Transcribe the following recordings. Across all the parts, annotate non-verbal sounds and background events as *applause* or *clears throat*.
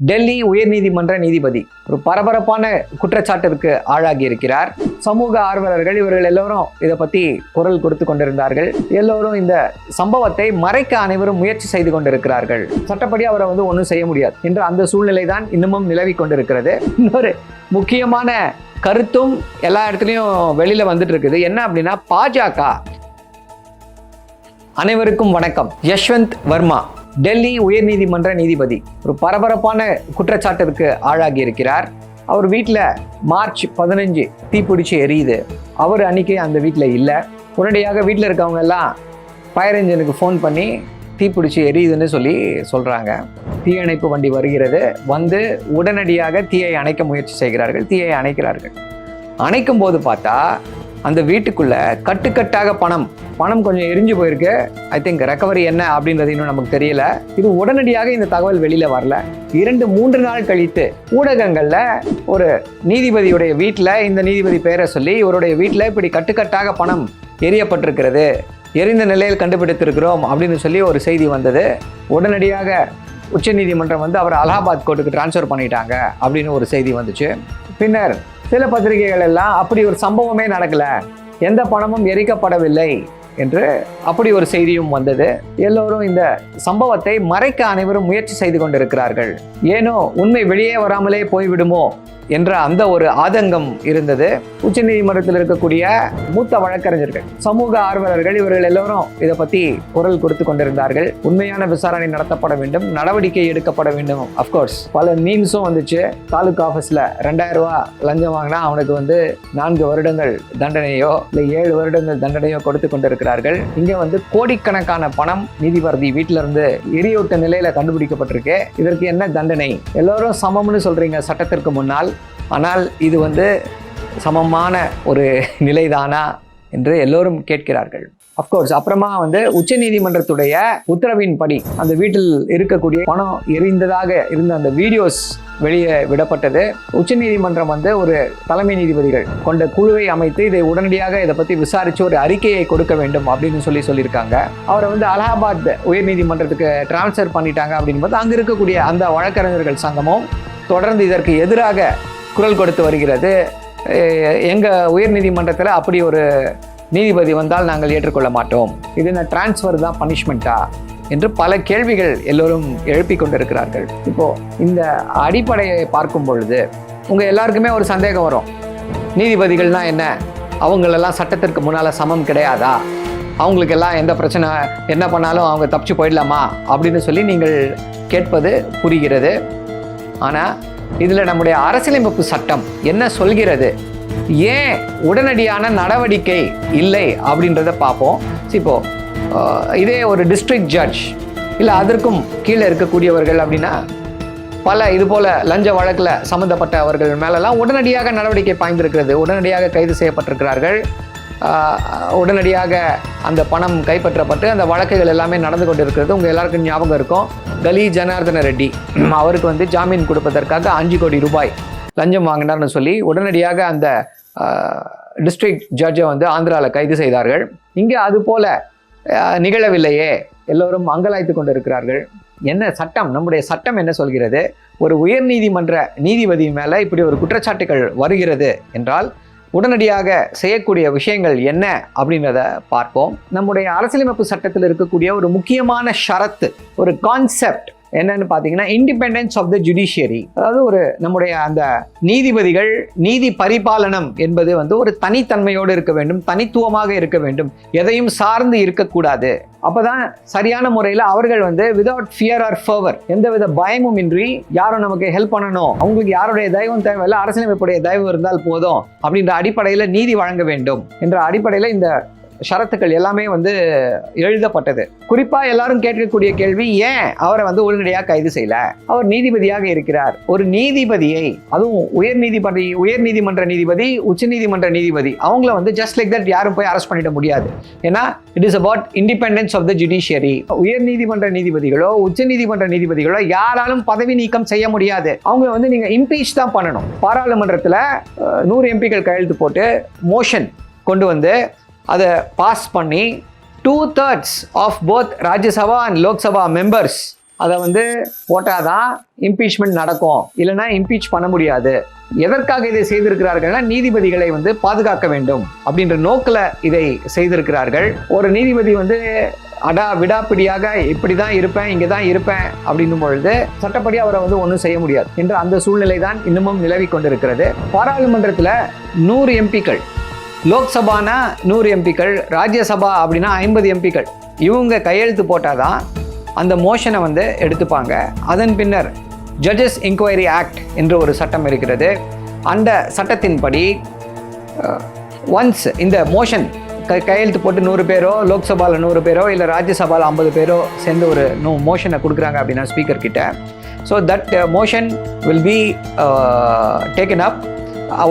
டெல்லி உயர்நீதிமன்ற நீதிபதி. ஒரு பரபரப்பான குற்றச்சாட்டிற்கு ஆளாகி இருக்கிறார் சமூக ஆர்வலர்கள் இவர்கள் எல்லோரும் இதை பத்தி குரல் கொடுத்து கொண்டிருந்தார்கள். எல்லோரும் இந்த சம்பவத்தை மறைக்க அனைவரும் முயற்சி செய்து கொண்டிருக்கிறார்கள். சட்டப்படி அவரை வந்து ஒன்றும் செய்ய முடியாது. என்று அந்த சூழ்நிலை தான் இன்னமும் நிலவி கொண்டிருக்கிறது. இன்னொரு முக்கியமான கருத்தும் எல்லா இடத்துலையும் வெளியில வந்துட்டு இருக்குது என்ன அப்படின்னா பாஜக. அனைவருக்கும் வணக்கம். யஷ்வந்த் வர்மா. டெல்லி உயர்நீதிமன்ற நீதிபதி. ஒரு பரபரப்பான குற்றச்சாட்டிற்கு ஆளாகி இருக்கிறார். அவர் வீட்டில் மார்ச் பதினஞ்சு தீப்பிடிச்சு எரியுது. அவர் அன்னைக்கு அந்த வீட்டில் இல்லை. உடனடியாக வீட்டில் இருக்கவங்க எல்லாம் ஃபயர் இன்ஜினுக்கு ஃபோன் பண்ணி தீப்பிடிச்சு எரியுதுன்னு சொல்லி சொல்கிறாங்க தீயணைப்பு வண்டி வருகிறது. வந்து உடனடியாக தீயை அணைக்க முயற்சி செய்கிறார்கள். தீயை அணைக்கிறார்கள். அணைக்கும் போது பார்த்தா அந்த வீட்டுக்குள்ள கட்டுக்கட்டாக பணம் பணம் கொஞ்சம் எரிஞ்சு போயிருக்கு. ஐ திங்க் ரெக்கவரி என்ன அப்படின்றது இன்னும் நமக்கு தெரியல. இது உடனடியாக இந்த தகவல் வெளியில வரல. இரண்டு மூன்று நாள் கழித்து ஊடகங்கள்ல ஒரு நீதிபதியுடைய வீட்டில் இந்த நீதிபதி பெயரை சொல்லி இவருடைய வீட்டில் இப்படி கட்டுக்கட்டாக பணம் எரியப்பட்டிருக்கிறது. எரிந்த நிலையில் கண்டுபிடித்திருக்கிறோம் அப்படின்னு சொல்லி ஒரு செய்தி வந்தது. உடனடியாக உச்சநீதிமன்றம் வந்து அவர் அலகாபாத் கோர்ட்டுக்கு டிரான்ஸ்ஃபர் பண்ணிட்டாங்க அப்படின்னு ஒரு செய்தி வந்துச்சு. பின்னர் சில பத்திரிகைகள் எல்லாம் அப்படி ஒரு சம்பவமே நடக்கல. எந்த பணமும் எரிக்கப்படவில்லை என்று அப்படி ஒரு செய்தியும் வந்தது. எல்லோரும் இந்த சம்பவத்தை மறைக்க அனைவரும் முயற்சி செய்து கொண்டிருக்கிறார்கள். ஏனோ உண்மை வெளியே வராமலே போய்விடுமோ? என்ற அந்த ஒரு ஆதங்கம் இருந்தது. உச்சநீதிமன்றத்தில் இருக்கக்கூடிய மூத்த வழக்கறிஞர்கள் சமூக ஆர்வலர்கள் இவர்கள் எல்லோரும் இதை பத்தி குரல் கொடுத்து கொண்டிருந்தார்கள். உண்மையான விசாரணை நடத்தப்பட வேண்டும் நடவடிக்கை எடுக்கப்பட வேண்டும். அஃப்கோர்ஸ் பல மீம்ஸும் வந்துச்சு. தாலுகா ஆஃபீஸில் ரெண்டாயிரம் ரூபாய் லஞ்சம் வாங்கினா அவனுக்கு வந்து நான்கு வருடங்கள் தண்டனையோ இல்லை ஏழு வருடங்கள் தண்டனையோ கொடுத்து கொண்டிருக்கிறார்கள். இங்க வந்து கோடிக்கணக்கான பணம் நீதிபதி வீட்டில இருந்து எரியூட்ட நிலையில கண்டுபிடிக்கப்பட்டிருக்கு. இதற்கு என்ன தண்டனை? எல்லோரும் சமம்னு சொல்றீங்க சட்டத்திற்கு முன்னால். ஆனால் இது வந்து சமமான ஒரு நிலைதானா என்று எல்லோரும் கேட்கிறார்கள். அஃப்கோர்ஸ் அப்புறமா வந்து உச்ச நீதிமன்றத்துடைய உத்தரவின்படி அந்த வீட்டில் இருக்கக்கூடிய பணம் எரிந்ததாக இருந்த அந்த வீடியோஸ் வெளியே விடப்பட்டது. உச்ச நீதிமன்றம் வந்து ஒரு தலைமை நீதிபதிகள் கொண்ட குழுவை அமைத்து இதை உடனடியாக இதை பற்றி விசாரித்து ஒரு அறிக்கையை கொடுக்க வேண்டும் அப்படின்னு சொல்லி சொல்லியிருக்காங்க. அவரை வந்து அலகாபாத் உயர்நீதிமன்றத்துக்கு டிரான்ஸ்ஃபர் பண்ணிட்டாங்க அப்படின்போது அங்கே இருக்கக்கூடிய அந்த வழக்கறிஞர்கள் சங்கமும் தொடர்ந்து இதற்கு எதிராக குரல் கொடுத்து வருகிறது. எங்கள் உயர்நீதிமன்றத்தில் அப்படி ஒரு நீதிபதி வந்தால் நாங்கள் ஏற்றுக்கொள்ள மாட்டோம். இது என்ன டிரான்ஸ்ஃபர் தான் பனிஷ்மெண்ட்டா என்று பல கேள்விகள் எல்லோரும் எழுப்பி கொண்டிருக்கிறார்கள். இப்போது இந்த அடிப்படையை பார்க்கும் பொழுது உங்கள் எல்லாருக்குமே ஒரு சந்தேகம் வரும். நீதிபதிகள்னா என்ன? அவங்களெல்லாம் சட்டத்திற்கு முன்னால் சமம் கிடையாதா? அவங்களுக்கெல்லாம் எந்த பிரச்சனை என்ன பண்ணாலும் அவங்க தப்பிச்சு போயிடலாமா? அப்படின்னு சொல்லி நீங்கள் கேட்பது புரிகிறது. ஆனால் இதில் நம்முடைய அரசியலமைப்பு சட்டம் என்ன சொல்கிறது? ஏன் உடனடியான நடவடிக்கை இல்லை அப்படின்றத பார்ப்போம். இப்போ இதே ஒரு டிஸ்ட்ரிக்ட் ஜட்ஜ் இல்லை அதற்கும் கீழே இருக்கக்கூடியவர்கள் அப்படின்னா பல இது போல லஞ்ச வழக்கில் சம்மந்தப்பட்டவர்கள் மேலெல்லாம் உடனடியாக நடவடிக்கை பாய்ந்திருக்கிறது உடனடியாக கைது செய்யப்பட்டிருக்கிறார்கள். உடனடியாக அந்த பணம் கைப்பற்றப்பட்டு அந்த வழக்குகள் எல்லாமே நடந்து கொண்டிருக்கிறது. உங்கள் எல்லாருக்கும் ஞாபகம் இருக்கும். கலி ஜனார்தன ரெட்டி *clears throat* அவருக்கு வந்து ஜாமீன் கொடுப்பதற்காக அஞ்சு கோடி ரூபாய் லஞ்சம் வாங்கினார்னு சொல்லி உடனடியாக அந்த டிஸ்ட்ரிக்ட் ஜட்ஜை வந்து ஆந்திராவில் கைது செய்தார்கள். இங்கே அது போல நிகழவில்லையே. எல்லோரும் அங்கலாய்த்து கொண்டிருக்கிறார்கள். என்ன சட்டம்? நம்முடைய சட்டம் என்ன சொல்கிறது? ஒரு உயர்நீதிமன்ற நீதிபதி மேலே இப்படி ஒரு குற்றச்சாட்டுகள் வருகிறது என்றால் உடனடியாக செய்யக்கூடிய விஷயங்கள் என்ன அப்படின்றத பார்ப்போம். நம்முடைய அரசியலமைப்பு சட்டத்தில் இருக்கக்கூடிய ஒரு முக்கியமான ஷரத்து ஒரு கான்செப்ட் என்னன்னு பார்த்தீங்கன்னா இண்டிபெண்டன்ஸ் ஆஃப் த ஜுடிஷியரி அதாவது ஒரு நம்முடைய அந்த நீதிபதிகள் நீதி பரிபாலனம் என்பது வந்து ஒரு தனித்தன்மையோடு இருக்க வேண்டும் தனித்துவமாக இருக்க வேண்டும். எதையும் சார்ந்து இருக்கக்கூடாது. அப்போதான் சரியான முறையில் அவர்கள் வந்து விதவுட் ஃபியர் ஆர் ஃபவர் எந்தவித பயமும் இன்றி யாரும் நமக்கு ஹெல்ப் பண்ணணும். அவங்களுக்கு யாருடைய தயவும் தேவையில்லை அரசியலமைப்புடைய தயவு இருந்தால் போதும் அப்படின்ற அடிப்படையில் நீதி வழங்க வேண்டும் என்ற அடிப்படையில் இந்த ஷரத்துக்கள் எல்லாமே வந்து எழுதப்பட்டது. குறிப்பா எல்லாரும் கேட்கக்கூடிய கேள்வி ஏன் அவரை வந்து உடனடியாக கைது செய்யல? அவர் நீதிபதியாக இருக்கிறார். ஒரு நீதிபதியை அதுவும் உயர் நீதிபதி உயர் நீதிமன்ற நீதிபதி உச்ச நீதிமன்ற நீதிபதி அவங்கள வந்து ஜஸ்ட் லைக் தட் யாரும் போய் அரெஸ்ட் பண்ணிட முடியாது. ஏன்னா it is about independence of the judiciary உயர் நீதிமன்ற நீதிபதிகளோ உச்ச நீதிமன்ற நீதிபதிகளோ யாராலும் பதவி நீக்கம் செய்ய முடியாது. அவங்க வந்து நீங்க இம்பீச் தான் பண்ணணும். பாராளுமன்றத்தில் நூறு எம்பிக்கள் கையெழுத்து போட்டு மோஷன் கொண்டு வந்து அதை பாஸ் பண்ணி two thirds of both Rajya Sabha and Lok Sabha members அதை வந்து போட்டாதான் இம்பீச்மெண்ட் நடக்கும். இல்லைன்னா இம்பீச் பண்ண முடியாது. எதற்காக இதை செய்திருக்கிறார்கள்னா நீதிபதிகளை வந்து பாதுகாக்க வேண்டும் அப்படின்ற நோக்கில் இதை செய்திருக்கிறார்கள். ஒரு நீதிபதி வந்து அடா விடாப்பிடியாக இப்படி தான் இருப்பேன் இங்கே தான் இருப்பேன் அப்படின்னும் பொழுது சட்டப்படி அவரை வந்து ஒன்றும் செய்ய முடியாது என்ற அந்த சூழ்நிலை தான் இன்னமும் நிலவி கொண்டிருக்கிறது. பாராளுமன்றத்தில் நூறு எம்பிக்கள் லோக்சபானா நூறு எம்பிக்கள் ராஜ்யசபா அப்படின்னா ஐம்பது எம்பிக்கள். இவங்க கையெழுத்து போட்டால் தான் அந்த மோஷனை வந்து எடுத்துப்பாங்க. அதன் பின்னர் ஜட்ஜஸ் இன்கொயரி ஆக்ட் என்ற ஒரு சட்டம் இருக்கிறது. அந்த சட்டத்தின்படி ஒன்ஸ் இந்த மோஷன் க கையெழுத்து போட்டு நூறு பேரோ லோக்சபாவில் நூறு பேரோ இல்லை ராஜ்யசபாவில் ஐம்பது பேரோ சேர்ந்து ஒரு நோ மோஷனை கொடுக்குறாங்க அப்படின்னா ஸ்பீக்கர் கிட்ட. So that motion will be taken up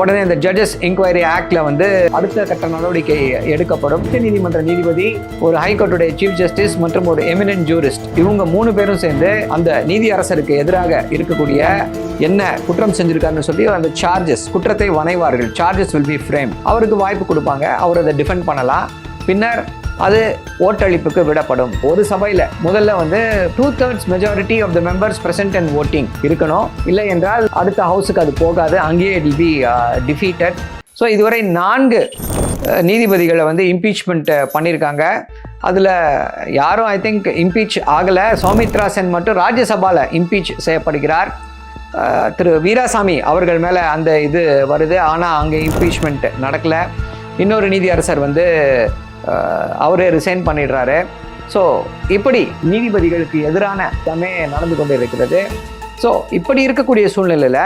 உடனே இந்த ஜட்ஜஸ் இன்கொயரி ஆக்டில் வந்து அடுத்த கட்ட நடவடிக்கை எடுக்கப்படும். உச்ச நீதிமன்ற நீதிபதி ஒரு ஹைகோர்ட்டுடைய சீஃப் ஜஸ்டிஸ் மற்றும் ஒரு எமினன்ட் ஜூரிஸ்ட் இவங்க மூணு பேரும் சேர்ந்து அந்த நீதி அரசருக்கு எதிராக இருக்கக்கூடிய என்ன குற்றம் செஞ்சிருக்காருன்னு சொல்லி அந்த சார்ஜஸ் குற்றத்தை வணைவார்கள் சார்ஜஸ் வில் பி ஃப்ரேம் அவருக்கு வாய்ப்பு கொடுப்பாங்க. அவர் அதை டிஃபெண்ட் பண்ணலாம். பின்னர் அது ஓட்டளிப்புக்கு விடப்படும். ஒரு சபையில் முதல்ல வந்து two thirds majority of the members present and voting இருக்கணும். இல்லை என்றால் அடுத்த ஹவுஸுக்கு அது போகாது. அங்கேயே இட் பி டிஃபீட்டட் ஸோ இதுவரை நான்கு uh, நீதிபதிகளை வந்து இம்பீச்மெண்ட்டை uh, பண்ணியிருக்காங்க. அதில் யாரும் ஐ திங்க் இம்பீச் ஆகலை. சௌமித்ரா சென் மட்டும் ராஜ்யசபாவில் இம்பீச் செய்யப்படுகிறார். Uh, திரு வீராசாமி அவர்கள் மேலே அந்த இது வருது. ஆனால் அங்கே இம்பீச்மெண்ட் நடக்கலை. இன்னொரு நீதியரசர் வந்து அவரே ரிசைன் பண்ணிடுறாரு. ஸோ இப்படி நீதிபதிகளுக்கு எதிரான எல்லாமே நடந்து கொண்டு இருக்கிறது ஸோ இப்படி இருக்கக்கூடிய சூழ்நிலையில்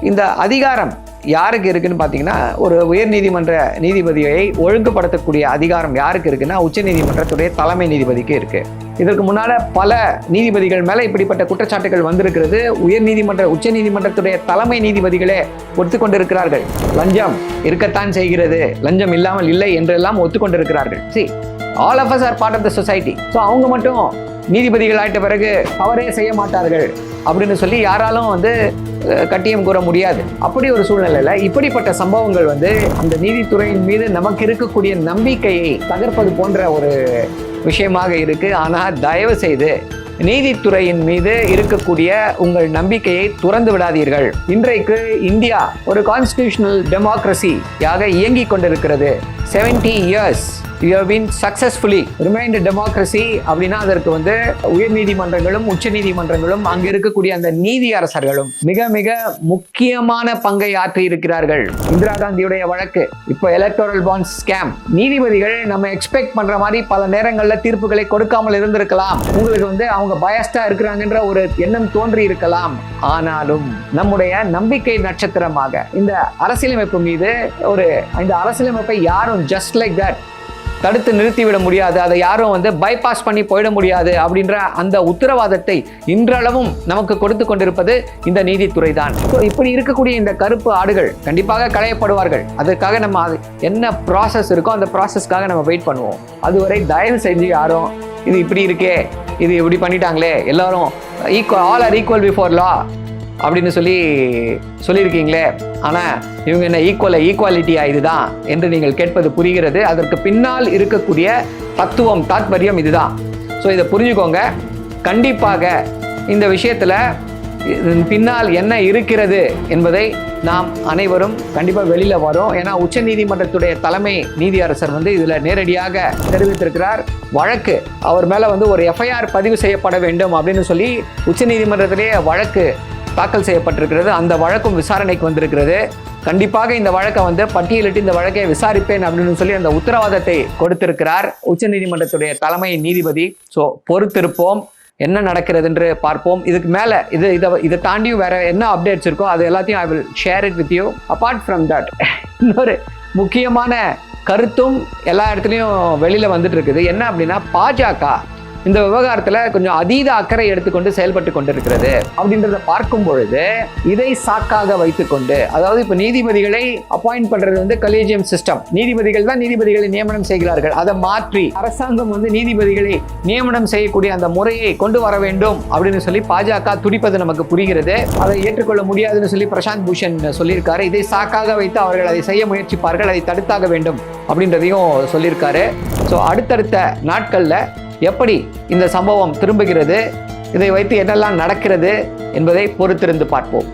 இந்த அதிகாரம் யாருக்கு இருக்குன்னு பார்த்தீங்கன்னா ஒரு உயர்நீதிமன்ற நீதிபதியை ஒழுங்குபடுத்தக்கூடிய அதிகாரம் யாருக்கு இருக்குன்னா உச்சநீதிமன்றத்துடைய தலைமை நீதிபதிக்கு இருக்கு. இதற்கு முன்னால பல நீதிபதிகள் மேலே இப்படிப்பட்ட குற்றச்சாட்டுகள் வந்திருக்கிறது. உயர்நீதிமன்ற உச்சநீதிமன்றத்துடைய தலைமை நீதிபதிகளே ஒத்துக்கொண்டிருக்கிறார்கள். லஞ்சம் இருக்கத்தான் செய்கிறது. லஞ்சம் இல்லாமல் இல்லை என்றெல்லாம் ஒத்துக்கொண்டிருக்கிறார்கள். See all of us are part of the society so அவங்க மட்டும் நீதிபதிகள் ஆயிட்ட பிறகு அவரே செய்ய மாட்டார்கள் அப்படின்னு சொல்லி யாராலும் வந்து கட்டியம் கூற முடியாது. அப்படி ஒரு சூழ்நிலையில் இப்படிப்பட்ட சம்பவங்கள் வந்து அந்த நீதித்துறையின் மீது நமக்கு இருக்கக்கூடிய நம்பிக்கையை தகர்ப்பது போன்ற ஒரு விஷயமாக இருக்குது ஆனால் தயவு செய்து நீதித்துறையின் மீது இருக்கக்கூடிய உங்கள் நம்பிக்கையை துறந்து விடாதீர்கள். இன்றைக்கு இந்தியா ஒரு கான்ஸ்டிடியூஷனல் டெமோக்ரஸியாக இயங்கிக் கொண்டிருக்கிறது. 70 years you have been successfully remained democracy அப்படின்னா அதற்கு வந்து உயர் நீதிமன்றங்களும் உச்ச நீதிமன்றங்களும் அங்க இருக்கக்கூடிய அந்த நீதி அரசர்களும் மிக மிக முக்கியமான பங்கை ஆற்றி இருக்கிறார்கள். இந்திரா காந்தியுடைய வழக்கு இப்போ எலக்டோரல் பாண்ட் ஸ்கேம் நீதிபதிகள் நம்ம எக்ஸ்பெக்ட் பண்ற மாதிரி பல நேரங்களில் தீர்ப்புகளை கொடுக்காமல் இருந்திருக்கலாம். உங்களுக்கு வந்து அவங்க பயஸ்டா இருக்கிறாங்கன்ற ஒரு எண்ணம் தோன்றி இருக்கலாம். ஆனாலும் நம்முடைய நம்பிக்கை நட்சத்திரமாக இந்த அரசியலமைப்பு மீது ஒரு இந்த அரசியலமைப்பை யாரும் ஜஸ்ட் லைக் தட் தடுத்து நிறுத்திவிட முடியாது. அதை யாரும் வந்து பைபாஸ் பண்ணி போயிட முடியாது அப்படின்ற அந்த உத்தரவாதத்தை இன்றளவும் நமக்கு கொடுத்து கொண்டிருப்பது இந்த நீதித்துறை தான் ஸோ இப்படி இருக்கக்கூடிய இந்த கருப்பு ஆடுகள் கண்டிப்பாக களையப்படுவார்கள். அதற்காக நம்ம என்ன ப்ராசஸ் இருக்கோ அந்த ப்ராசஸ்க்காக நம்ம வெயிட் பண்ணுவோம். அதுவரை தயவு செஞ்சு யாரும் இது இப்படி இருக்கே இது இப்படி பண்ணிட்டாங்களே எல்லாரும் equal all are equal before law அப்படின்னு சொல்லி சொல்லியிருக்கீங்களே. ஆனால் இவங்க என்ன ஈக்குவல ஈக்குவாலிட்டியா இதுதான் என்று நீங்கள் கேட்பது புரிகிறது. அதற்கு பின்னால் இருக்கக்கூடிய தத்துவம் தாத்பரியம் இதுதான். ஸோ இதை புரிஞ்சுக்கோங்க. கண்டிப்பாக இந்த விஷயத்தில் பின்னால் என்ன இருக்கிறது என்பதை நாம் அனைவரும் கண்டிப்பாக வெளியில் வரும். ஏன்னா உச்ச நீதிமன்றத்துடைய தலைமை நீதியரசர் வந்து இதில் நேரடியாக தெரிவித்திருக்கிறார். வழக்கு அவர் மேலே வந்து ஒரு எஃப்ஐஆர் பதிவு செய்யப்பட வேண்டும் அப்படின்னு சொல்லி உச்ச நீதிமன்றத்திலேயே வழக்கு தாக்கல் செய்யப்பட்டிருக்கிறது. அந்த வழக்கும் விசாரணைக்கு வந்திருக்கிறது. கண்டிப்பாக இந்த வழக்கை வந்து பட்டியலிட்டு இந்த வழக்கை விசாரிப்பேன் அப்படின்னு சொல்லி அந்த உத்தரவாதத்தை கொடுத்திருக்கிறார் உச்சநீதிமன்றத்துடைய தலைமை நீதிபதி. ஸோ பொறுத்திருப்போம். என்ன நடக்கிறது என்று பார்ப்போம். இதுக்கு மேலே இது இதை இதை தாண்டியும் வேற என்ன அப்டேட்ஸ் இருக்கோ அது எல்லாத்தையும் I will share it with you apart from that இன்னொரு முக்கியமான கருத்தும் எல்லா இடத்துலையும் வெளியில் வந்துட்டு இருக்குது. என்ன அப்படின்னா பாஜக இந்த விவகாரத்தில் கொஞ்சம் அதீத அக்கறை எடுத்துக்கொண்டு செயல்பட்டு கொண்டிருக்கிறது அப்படின்றத பார்க்கும் பொழுது இதை சாக்காக வைத்துக்கொண்டு அதாவது இப்போ நீதிபதிகளை அப்பாயிண்ட் பண்றது வந்து கலேஜியம் சிஸ்டம் நீதிபதிகள் தான் நீதிபதிகளை நியமனம் செய்கிறார்கள். அதை மாற்றி அரசாங்கம் வந்து நீதிபதிகளை நியமனம் செய்யக்கூடிய அந்த முறையை கொண்டு வர வேண்டும் அப்படின்னு சொல்லி பாஜக துடிப்பது நமக்கு புரிகிறது. அதை ஏற்றுக்கொள்ள முடியாதுன்னு சொல்லி பிரசாந்த் பூஷன் சொல்லியிருக்காரு. இதை சாக்காக வைத்து அவர்கள் அதை செய்ய முயற்சிப்பார்கள். அதை தடுத்தாக வேண்டும் அப்படின்றதையும் சொல்லியிருக்காரு. ஸோ அடுத்தடுத்த நாட்களில் எப்படி இந்த சம்பவம் திரும்புகிறது? இதை வைத்து என்னெல்லாம் நடக்கிறது என்பதை பொறுத்திருந்து பார்ப்போம்.